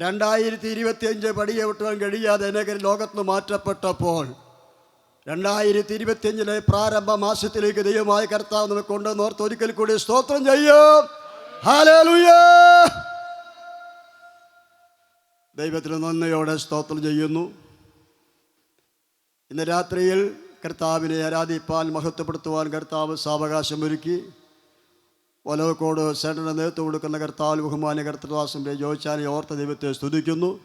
രണ്ടായിരത്തി പടിയെ വിട്ടുവാൻ കഴിയാതെ എന്നെ ലോകത്ത് മാറ്റപ്പെട്ടപ്പോൾ രണ്ടായിരത്തി ഇരുപത്തിയഞ്ചിലെ പ്രാരംഭ മാസത്തിലേക്ക് ദൈവമായ കർത്താവ് നമ്മെ കൊണ്ടുവന്ന് ഒരിക്കൽ കൂടി സ്തോത്രം ചെയ്യും. ദൈവത്തിന് നന്ദിയോടെ സ്തോത്രം ചെയ്യുന്നു. ഇന്ന് രാത്രിയിൽ കർത്താവിനെ ആരാധിപ്പാൻ മഹത്വപ്പെടുത്തുവാൻ കർത്താവ് സാവകാശം ഒലവക്കോട് സെന്ററിന് നേതൃത്വം കൊടുക്കുന്ന കർത്താവ് ബഹുമാന കർത്തദാസിന്റെ ജോയിച്ചാനെ ഓർത്ത ദൈവത്തെ സ്തുതിക്കുന്നു.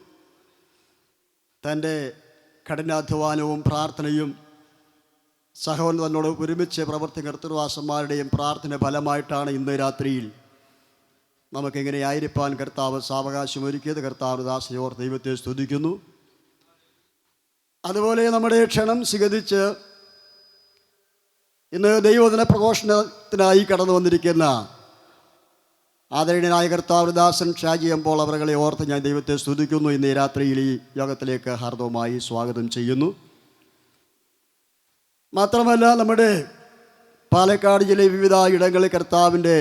തന്റെ കഠിനാധ്വാനവും പ്രാർത്ഥനയും സഹോദരനോട് ഒരുമിച്ച് പ്രവർത്തി കർത്തൃവാസന്മാരുടെയും പ്രാർത്ഥന ഫലമായിട്ടാണ് ഇന്ന് രാത്രിയിൽ നമുക്കിങ്ങനെ ആയിരിപ്പാൻ കർത്താവ് സാവകാശം ഒരുക്കിയത്. കർത്താവ് ദാസയോർ ദൈവത്തെ സ്തുതിക്കുന്നു. അതുപോലെ നമ്മുടെ ക്ഷണം സ്വീകരിച്ച് ഇന്ന് ദൈവദിന പ്രഘോഷണത്തിനായി കടന്നു വന്നിരിക്കുന്ന ആദരണീയനായ കർത്താവൃദാസൻ ഷാജി എമ്പോൾ അവരെ ഓർത്ത് ഞാൻ ദൈവത്തെ സ്തുതിക്കുന്നു. ഇന്ന് ഈ രാത്രിയിൽ ഈ യോഗത്തിലേക്ക് ഹാർദവമായി സ്വാഗതം ചെയ്യുന്നു. മാത്രമല്ല നമ്മുടെ പാലക്കാട് ജില്ലയിലെ വിവിധ ഇടങ്ങളിൽ കർത്താവിന്റെ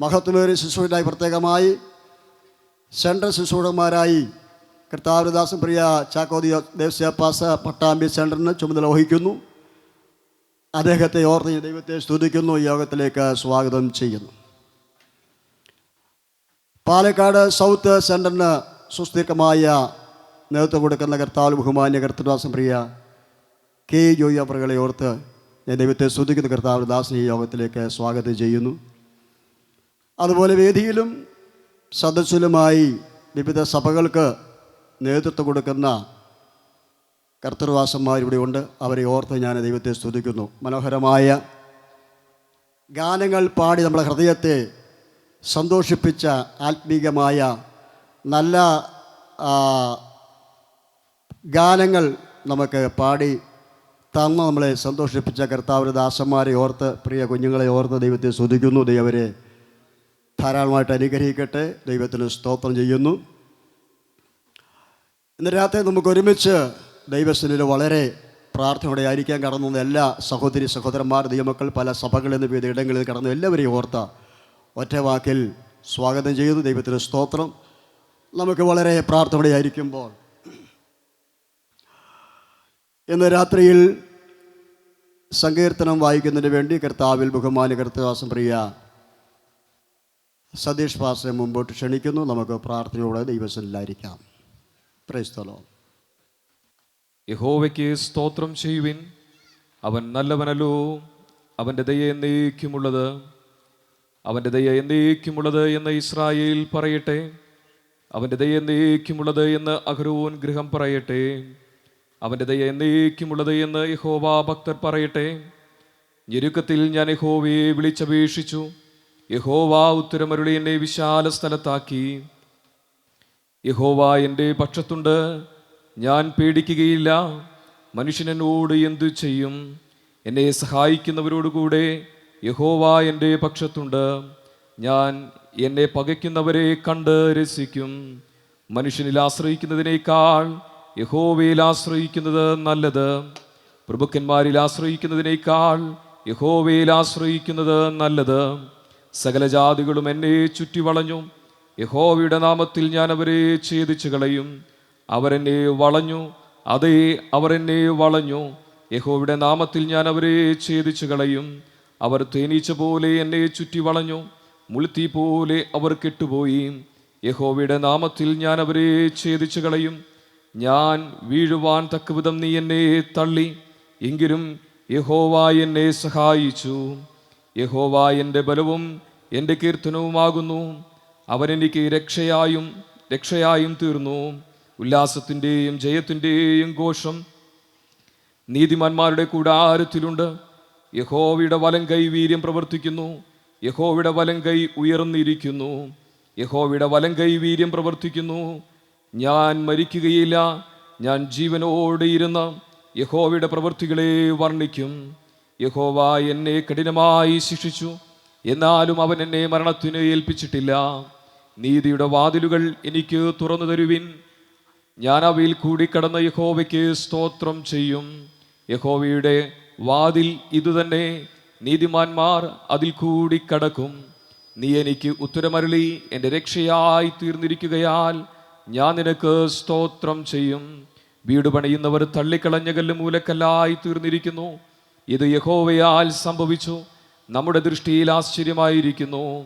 മഹത്വമേറിയ ശിശുവിനായി പ്രത്യേകമായി സെൻട്രൽ ശിശുടന്മാരായി കർത്താവൃദാസൻ പ്രിയ ചാക്കോതി ദേവസ്യാപ്പാസ പട്ടാമ്പി സെന്ററിന് ചുമതല വഹിക്കുന്നു. അദ്ദേഹത്തെ ഓർത്ത് ദൈവത്തെ സ്തുതിക്കുന്നു യോഗത്തിലേക്ക് സ്വാഗതം ചെയ്യുന്നു. പാലക്കാട് സൗത്ത് സെന്ററിന് സുസ്ഥിരമായ നേതൃത്വം കൊടുക്കുന്ന കർത്താവ് ബഹുമാന്യ കർത്തദാസം പ്രിയ കെ. ജോയി അവറുകളെ ഓർത്ത് ഞാൻ ദൈവത്തെ സ്തുതിക്കുന്ന കർത്താവ് ദാസിനെ യോഗത്തിലേക്ക് സ്വാഗതം ചെയ്യുന്നു. അതുപോലെ വേദിയിലും സദസ്സിലുമായി വിവിധ സഭകൾക്ക് നേതൃത്വം കൊടുക്കുന്ന ഉണ്ട് അവരെ ഓർത്ത് ഞാൻ ദൈവത്തെ സ്തുതിക്കുന്നു. മനോഹരമായ ഗാനങ്ങൾ പാടി നമ്മുടെ ഹൃദയത്തെ സന്തോഷിപ്പിച്ച ആത്മീകമായ നല്ല ഗാനങ്ങൾ നമുക്ക് പാടി തന്ന് നമ്മളെ സന്തോഷിപ്പിച്ച കർത്താവിന്റെ ദാസന്മാരെ ഓർത്ത് പ്രിയ കുഞ്ഞുങ്ങളെ ഓർത്ത് ദൈവത്തെ സ്തുതിക്കുന്നു. ദൈവരെ ധാരാളമായിട്ട് അനുഗ്രഹിക്കട്ടെ. ദൈവത്തിന് സ്തോത്രം ചെയ്യുന്നു. ഇന്ന് രാത്രി നമുക്ക് ഒരുമിച്ച് ദൈവസ്ഥനിൽ വളരെ പ്രാർത്ഥനയോടെ ആയിരിക്കാൻ കടന്നു എല്ലാ സഹോദരി സഹോദരന്മാർ ദൈവമക്കൾ പല സഭകളിൽ നിന്ന് വിവിധ ഇടങ്ങളിൽ കടന്നു. എല്ലാവരെയും ഓർത്ത ഒറ്റ വാക്കിൽ സ്വാഗതം ചെയ്തു. ദൈവത്തിന് സ്തോത്രം. നമുക്ക് വളരെ പ്രാർത്ഥനയോടെ ആയിരിക്കുമ്പോൾ ഇന്ന് രാത്രിയിൽ സങ്കീർത്തനം വായിക്കുന്നതിന് വേണ്ടി കർത്താവിൽ ബഹുമാന കർത്തവാസം പ്രിയ സതീഷ് പാസെ മുമ്പോട്ട് ക്ഷണിക്കുന്നു. നമുക്ക് പ്രാർത്ഥനയോടെ ദൈവസനിലായിരിക്കാം പ്രൈസ്തലോ യഹോവയ്ക്ക് സ്തോത്രം ചെയ്യുവിൻ. അവൻ നല്ലവനല്ലോ. അവന്റെ ദയ എന്നേക്കുമുള്ളത്. അവന്റെ ദയ എന്നേക്കുമുള്ളത് എന്ന് ഇസ്രായേൽ പറയട്ടെ. അവന്റെ ദയ എന്നേക്കുമുള്ളത് എന്ന് അഹ്റോൻ ഗൃഹം പറയട്ടെ. അവന്റെ ദയ എന്നേക്കുമുള്ളത് എന്ന് യഹോവ ഭക്തർ പറയട്ടെ. ഞെരുക്കത്തിൽ ഞാൻ യഹോവയെ വിളിച്ചപേക്ഷിച്ചു. യഹോവ ഉത്തരമരുളി എന്നെ വിശാല സ്ഥലത്താക്കി യഹോവ എന്റെ പക്ഷത്തുണ്ട്. ഞാൻ പേടിക്കുകയില്ല. മനുഷ്യൻ എന്നോട് എന്തു ചെയ്യും? എന്നെ സഹായിക്കുന്നവരോടുകൂടെ യഹോവ എന്റെ പക്ഷത്തുണ്ട്. ഞാൻ എന്നെ പകയ്ക്കുന്നവരെ കണ്ട് രസിക്കും. മനുഷ്യനിൽ ആശ്രയിക്കുന്നതിനേക്കാൾ യഹോവയിൽ ആശ്രയിക്കുന്നത് നല്ലത്. പ്രഭുക്കന്മാരിൽ ആശ്രയിക്കുന്നതിനേക്കാൾ യഹോവയിൽ ആശ്രയിക്കുന്നത് നല്ലത്. സകല ജാതികളും എന്നെ ചുറ്റി വളഞ്ഞു യഹോവയുടെ നാമത്തിൽ ഞാൻ അവരെ ഛേദിച്ചു കളയും അവരെന്നെ വളഞ്ഞു അതേ അവരെന്നെ വളഞ്ഞു. യഹോവയുടെ നാമത്തിൽ ഞാൻ അവരെ ഛേദിച്ചു കളയും അവർ തേനീച്ച പോലെ എന്നെ ചുറ്റി വളഞ്ഞു മുളുത്തി പോലെ അവർ കെട്ടുപോയി. യഹോവയുടെ നാമത്തിൽ ഞാൻ അവരെ ഛേദിച്ചു കളയും ഞാൻ വീഴുവാൻ തക്കവിധം നീ എന്നെ തള്ളി എങ്കിലും യഹോവ എന്നെ സഹായിച്ചു. യഹോവ എന്റെ ബലവും എന്റെ കീർത്തനവുമാകുന്നു. അവൻ എനിക്ക് രക്ഷയായും രക്ഷയായും തീർന്നു. ഉല്ലാസത്തിന്റെയും ജയത്തിന്റെയും ഘോഷം നീതിമാന്മാരുടെ കൂടാരത്തിലുണ്ട്. യഹോവയുടെ വലം കൈ വീര്യം പ്രവർത്തിക്കുന്നു. യഹോവയുടെ വലം കൈ ഉയർന്നിരിക്കുന്നു. യഹോവയുടെ വലം കൈ വീര്യം പ്രവർത്തിക്കുന്നു. ഞാൻ മരിക്കുകയില്ല. ഞാൻ ജീവനോടെ ഇരുന്ന യഹോവയുടെ പ്രവൃത്തികളെ വർണിക്കും. യഹോവ എന്നെ കഠിനമായി ശിക്ഷിച്ചു. എന്നാലും അവൻ എന്നെ മരണത്തിന് ഏൽപ്പിച്ചിട്ടില്ല. നീതിയുടെ വാതിലുകൾ എനിക്ക് തുറന്നു തരുവിൻ. ഞാൻ അവയിൽ കൂടി കടന്ന യഹോവയ്ക്ക് സ്തോത്രം ചെയ്യും. യഹോവയുടെ വാതിൽ ഇതുതന്നെ. നീതിമാന്മാർ അതിൽ കൂടി കടക്കും നീ എനിക്ക് ഉത്തരമരളി. എന്റെ രക്ഷയായി തീർന്നിരിക്കുകയാൽ ഞാൻ നിനക്ക് സ്തോത്രം ചെയ്യും. വീട് പണിയുന്നവർ തള്ളിക്കളഞ്ഞ കല്ല് മൂലക്കല്ലായി തീർന്നിരിക്കുന്നു. ഇത് യഹോവയാൽ സംഭവിച്ചു. നമ്മുടെ ദൃഷ്ടിയിൽ ആശ്ചര്യമായിരിക്കുന്നു.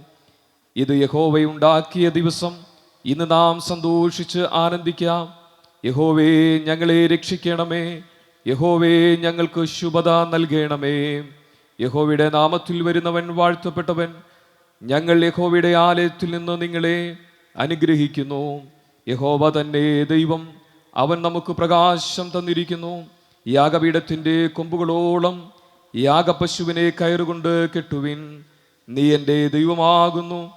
ഇത് യഹോവയുണ്ടാക്കിയ ദിവസം ഇന്ന് നാം സന്തോഷിച്ച് ആനന്ദിക്കാം. യഹോവേ ഞങ്ങളെ രക്ഷിക്കണമേ. യഹോവേ ഞങ്ങൾക്ക് ശുഭത നൽകണമേ. യഹോവയുടെ നാമത്തിൽ വരുന്നവൻ വാഴ്ത്തപ്പെട്ടവൻ ഞങ്ങൾ യഹോവയുടെ ആലയത്തിൽ നിന്ന് നിങ്ങളെ അനുഗ്രഹിക്കുന്നു. യഹോവ തന്നെ ദൈവം അവൻ നമുക്ക് പ്രകാശം തന്നിരിക്കുന്നു. യാഗപീഠത്തിന്റെ കൊമ്പുകളോളം യാഗപശുവിനെ കയറുകൊണ്ട് കെട്ടുവിൻ. നീ എന്റെ ദൈവമാകുന്നു.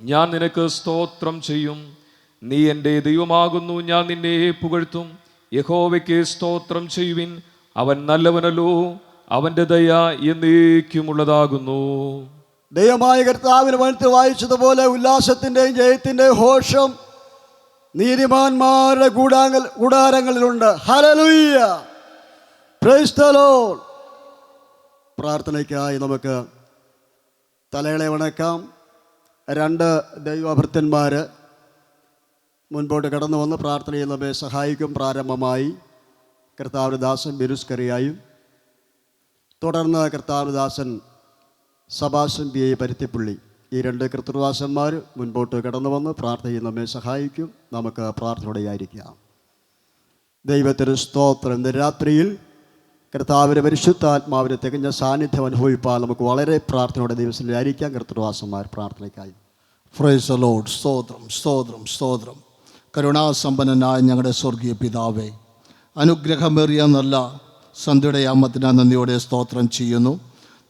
ഞാൻ നിനക്ക് സ്തോത്രം ചെയ്യും. നീ എന്റെ ദൈവമാകുന്നു ഞാൻ നിന്നെ പുകഴ്ത്തും. യഹോവയ്ക്ക് സ്തോത്രം ചെയ്യുവിൻ. അവൻ നല്ലവനല്ലോ അവന്റെ ദയ എന്നേക്കുമുള്ളതാകുന്നു. ദൈവമായ കർത്താവിന് വനത്തിൽ വായിച്ചതുപോലെ ഉല്ലാസത്തിന്റെയും ജയത്തിന്റെയും ഘോഷം നീതിമാന്മാരുടെ കൂടാങ്ങൾ കൂടാരങ്ങളിലുണ്ട് ഹലലുയ്യ പ്രാർത്ഥനയ്ക്കായി നമുക്ക് തലകളെ വണക്കാം. രണ്ട് ദൈവഭൃത്തന്മാർ മുൻപോട്ട് കടന്നു വന്ന് പ്രാർത്ഥനയിൽ നമ്മെ സഹായിക്കും. പ്രാരംഭമായി കർത്താവദാസൻ ബിരുസ്കറിയായും തുടർന്ന് കർത്താവദാസൻ സബാസൻ ബി ഐ പരുത്തിപ്പുള്ളി ഈ രണ്ട് കർത്തൃദാസന്മാർ മുൻപോട്ട് കടന്നു വന്ന് പ്രാർത്ഥനയിൽ നമ്മെ സഹായിക്കും. നമുക്ക് പ്രാർത്ഥനയോടെയായിരിക്കാം. ദൈവത്തിന് സ്തോത്രം. രാത്രിയിൽ കർത്താവിന്റെ പരിശുദ്ധാത്മാവിന്റെ തികഞ്ഞ സാന്നിധ്യം അനുഭവിപ്പാൽ നമുക്ക് വളരെ പ്രാർത്ഥനയോടെ ദിവസത്തിലായിരിക്കാം കർത്തൃവാസന്മാർ പ്രാർത്ഥനയ്ക്കായി. ഫ്രൈസ് ലോഡ് സ്തോത്രം സ്തോത്രം സ്തോത്രം. കരുണാസമ്പന്നനായ ഞങ്ങളുടെ സ്വർഗീയ പിതാവേ അനുഗ്രഹമേറിയ നല്ല സന്ധ്യയുടെ യാമത്തിന് നന്ദിയോടെ സ്തോത്രം ചെയ്യുന്നു.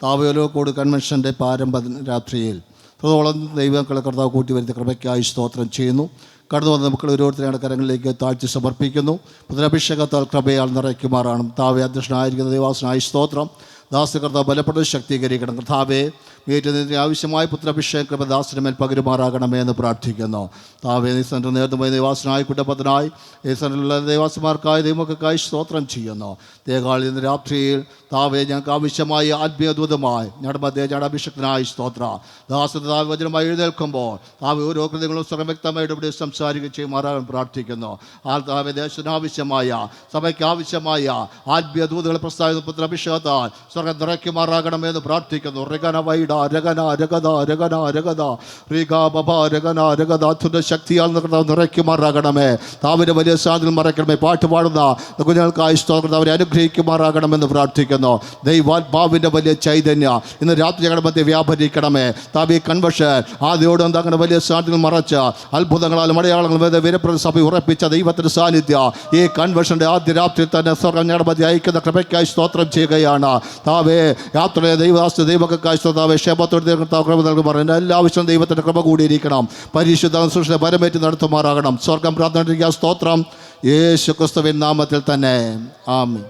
താവയോലോക്കോട് കൺവെൻഷന്റെ പാരമ്പ രാത്രിയിൽ തോളം ദൈവങ്ങളെ കർത്താവ് കൂട്ടി വരുത്തി കൃപയ്ക്കായി സ്തോത്രം ചെയ്യുന്നു. കടന്നു വന്ന മക്കൾ ഓരോരുത്തരുടെ കരങ്ങളിലേക്ക് താഴ്ത്തി സമർപ്പിക്കുന്നു. പുനരഭിഷേകത്താൽ കൃപയാൽ നിറയ്ക്കുമാറാണ്. താവേ അധ്യക്ഷനായിരിക്കുന്ന ദേവാസനായി സ്തോത്രം. ദാസകർത്താവ് ബലപ്പെട്ട് ശക്തീകരിക്കണം. കർത്താവെ ഏറ്റതിന് ആവശ്യമായ പുത്രാഭിഷേക കൃപ ദാസന് മേൽ പകരുമാറാകണമേ എന്ന് പ്രാർത്ഥിക്കുന്നു. താവേ നീസന്റെ നേതൃത്വമായി ദേവാസനായി കുട്ടപ്പത്തിനായി ഈസനിലുള്ള ദേവാസന്മാർക്കായി ദൈവക്കായി സ്തോത്രം ചെയ്യുന്നു. ദേഹാളി ഇന്ന് രാത്രിയിൽ താവേ ഞങ്ങൾക്ക് ആവശ്യമായ ആത്മീയദൂതമായി ഞങ്ങളുടെ മധ്യ സ്തോത്ര. ദാസന താവ് വചനമായി എഴുന്നേൽക്കുമ്പോൾ താവ് ഓരോ കൃതികളും സ്വയംവ്യക്തമായിട്ട് ഇവിടെ സംസാരിക്കുകയും ചെയ്യുമാറാകാൻ പ്രാർത്ഥിക്കുന്നു. ആ താവേ ദേശത്തിനാവശ്യമായ സഭയ്ക്ക് ആവശ്യമായ ആത്മീയദൂതകളെ പ്രസ്താവിക്കുന്ന പുത്രഭിഷേകത്താൽ സ്വർഗം നിറയ്ക്കുമാറാകണമെന്ന് പ്രാർത്ഥിക്കുന്നു. രഗന വൈഡ രഗന രഗത രഗന രഗത. റിഗ ബബ രഗന രഗത. അത്ഭുത ശക്തിയാൽ നിറ- നിറയ്ക്കുമാറാകണമേ. താവിന് വലിയ സാധനം മറയ്ക്കണമേ. പാട്ട് പാടുന്ന കുഞ്ഞുങ്ങൾക്കായി സ്തോത്രം അവരെ അനുഗ്രഹിക്കുമാറാകണമെന്ന് പ്രാർത്ഥിക്കുന്നു. ദൈവാത്മാവിന്റെ വലിയ ചൈതന്യ ഇന്ന് രാത്രി ഞങ്ങളുടെ മധ്യ വ്യാപരിക്കണമേ. താവി കൺവെൻഷൻ ആദ്യോട് അങ്ങനെ വലിയ സാധനം മറച്ച് അത്ഭുതങ്ങളാൽ മലയാളങ്ങൾ വേദ വീരപ്രദ സഭ ഉറപ്പിച്ച ദൈവത്തിന്റെ സാന്നിധ്യം ഈ കൺവെഷന്റെ ആദ്യ രാത്രി തന്നെ സ്വർഗം ഞങ്ങളുടെ മധ്യ അയക്കുന്ന കൃപയ്ക്കായി സ്തോത്രം ചെയ്യുകയാണ്. താവേ യാത്രയെ ദൈവദാസ് ദൈവക്കായി സ്തോതാവേ ക്ഷേമത്തോടെ കർത്താവ് ക്രമ നൽകുമാർ എന്റെ എല്ലാ ആവശ്യവും ദൈവത്തിന്റെ ക്രമ കൂടിയിരിക്കണം. പരിശുദ്ധ സൃഷ്ടി പരമേറ്റ് നടത്തുമാറാകണം. സ്വർഗം പ്രാർത്ഥന സ്തോത്രം. യേശു ക്രിസ്തുവിൻ നാമത്തിൽ തന്നെ. ആമീൻ.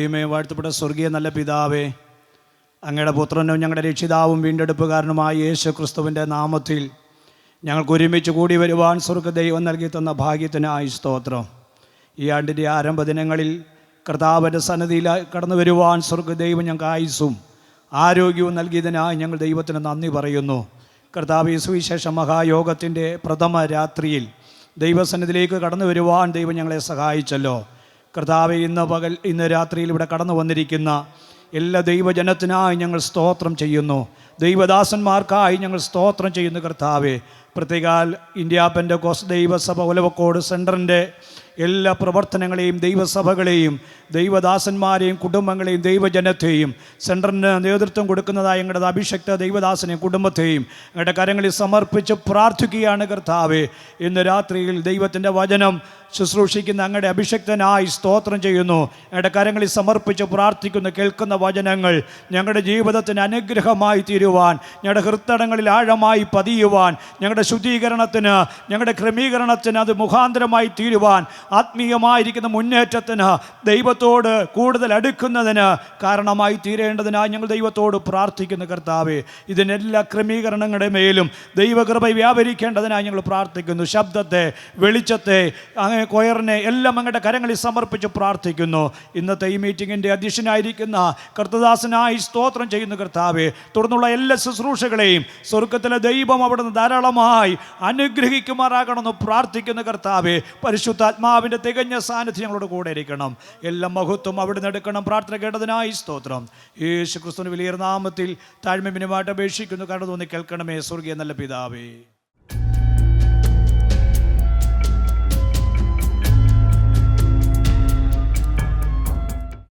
ദൈവമേ വാഴ്ത്തപ്പെട്ട സ്വർഗീയ നല്ല പിതാവേ അങ്ങയുടെ പുത്രനും ഞങ്ങളുടെ രക്ഷിതാവും വീണ്ടെടുപ്പുകാരനുമായ യേശു ക്രിസ്തുവിന്റെ നാമത്തിൽ ഞങ്ങൾക്ക് ഒരുമിച്ച് കൂടി വരുവാൻ സ്വർഗ ദൈവം നൽകി തന്ന ഭാഗ്യത്തിനായി സ്തോത്രം. ഈ ആണ്ടിന്റെ ആരംഭ ദിനങ്ങളിൽ കർത്താവിന്റെ സന്നദ്ധിയിൽ കടന്നു വരുവാൻ സ്വർഗ ദൈവം ഞങ്ങൾക്ക് ആയുസ്സും ആരോഗ്യവും നൽകിയതിനായി ഞങ്ങൾ ദൈവത്തിന് നന്ദി പറയുന്നു. കർത്താവ് സുവിശേഷ മഹായോഗത്തിന്റെ പ്രഥമ രാത്രിയിൽ ദൈവസന്നിധിയിലേക്ക് കടന്നു വരുവാൻ ദൈവം ഞങ്ങളെ സഹായിച്ചല്ലോ. കർത്താവ് ഇന്ന് പകൽ ഇന്ന് രാത്രിയിൽ ഇവിടെ കടന്നു വന്നിരിക്കുന്ന എല്ലാ ദൈവജനത്തിനായി ഞങ്ങൾ സ്തോത്രം ചെയ്യുന്നു. ദൈവദാസന്മാർക്കായി ഞങ്ങൾ സ്തോത്രം ചെയ്യുന്നു കർത്താവെ. പ്രത്യേകാൽ ഇന്ത്യ പെൻഡകോസ് ദൈവസഭ ഉലവക്കോട് സെന്ററിന്റെ എല്ലാ പ്രവർത്തനങ്ങളെയും ദൈവസഭകളെയും ദൈവദാസന്മാരെയും കുടുംബങ്ങളെയും ദൈവജനത്തെയും സെന്ററിന് നേതൃത്വം കൊടുക്കുന്നതായി ഞങ്ങളുടെ അഭിഷക്ത ദൈവദാസനെയും കുടുംബത്തെയും ഞങ്ങളുടെ കരങ്ങളിൽ സമർപ്പിച്ച് പ്രാർത്ഥിക്കുകയാണ് കർത്താവെ. ഇന്ന് രാത്രിയിൽ ദൈവത്തിന്റെ വചനം ശുശ്രൂഷിക്കുന്ന അങ്ങയുടെ അഭിഷക്തനായി സ്തോത്രം ചെയ്യുന്നു. ഞങ്ങളുടെ കരങ്ങളിൽ സമർപ്പിച്ച് പ്രാർത്ഥിക്കുന്ന കേൾക്കുന്ന വചനങ്ങൾ ഞങ്ങളുടെ ജീവിതത്തിന് അനുഗ്രഹമായി തീരുവാൻ ഞങ്ങളുടെ ഹൃത്തടങ്ങളിൽ ആഴമായി പതിയുവാൻ ഞങ്ങളുടെ ശുദ്ധീകരണത്തിന് ഞങ്ങളുടെ ക്രമീകരണത്തിന് അത് മുഖാന്തരമായി തീരുവാൻ ആത്മീയമായിരിക്കുന്ന മുന്നേറ്റത്തിന് ദൈവത്തോട് കൂടുതൽ അടുക്കുന്നതിന് കാരണമായി തീരേണ്ടതിനായി ഞങ്ങൾ ദൈവത്തോട് പ്രാർത്ഥിക്കുന്ന കർത്താവെ. ഇതിനെല്ലാ ക്രമീകരണങ്ങളുടെ മേലും ദൈവകൃപ വ്യാപരിക്കേണ്ടതിനായി ഞങ്ങൾ പ്രാർത്ഥിക്കുന്നു. ശബ്ദത്തെ വെളിച്ചത്തെ അങ്ങനെ കൊയറിനെ എല്ലാം അങ്ങയുടെ കരങ്ങളിൽ സമർപ്പിച്ച് പ്രാർത്ഥിക്കുന്നു. ഇന്നത്തെ ഈ മീറ്റിങ്ങിന്റെ അധ്യക്ഷനായിരിക്കുന്ന കർത്തദാസനായി സ്തോത്രം ചെയ്യുന്ന കർത്താവ് തുടർന്നുള്ള എല്ലാ ശുശ്രൂഷകളെയും സ്വർഗത്തിലെ ദൈവം അവിടുന്ന് ധാരാളമായി അനുഗ്രഹിക്കുമാറാകണമെന്ന് പ്രാർത്ഥിക്കുന്ന കർത്താവ് പരിശുദ്ധാത്മാവിന്റെ തികഞ്ഞ സാന്നിധ്യം ഞങ്ങളോട് കൂടെ ഇരിക്കണം. എല്ലാ മഹത്വം അവിടുന്ന് എടുക്കണം. പ്രാർത്ഥന കേട്ടതിനായി സ്തോത്രം. യേശു ക്രിസ്തുവിന് വലിയ നാമത്തിൽ താഴ്മ മിനിമായിട്ട് അപേക്ഷിക്കുന്നു. കടന്നു തോന്നി കേൾക്കണമേ സ്വർഗീയ നല്ല പിതാവേ.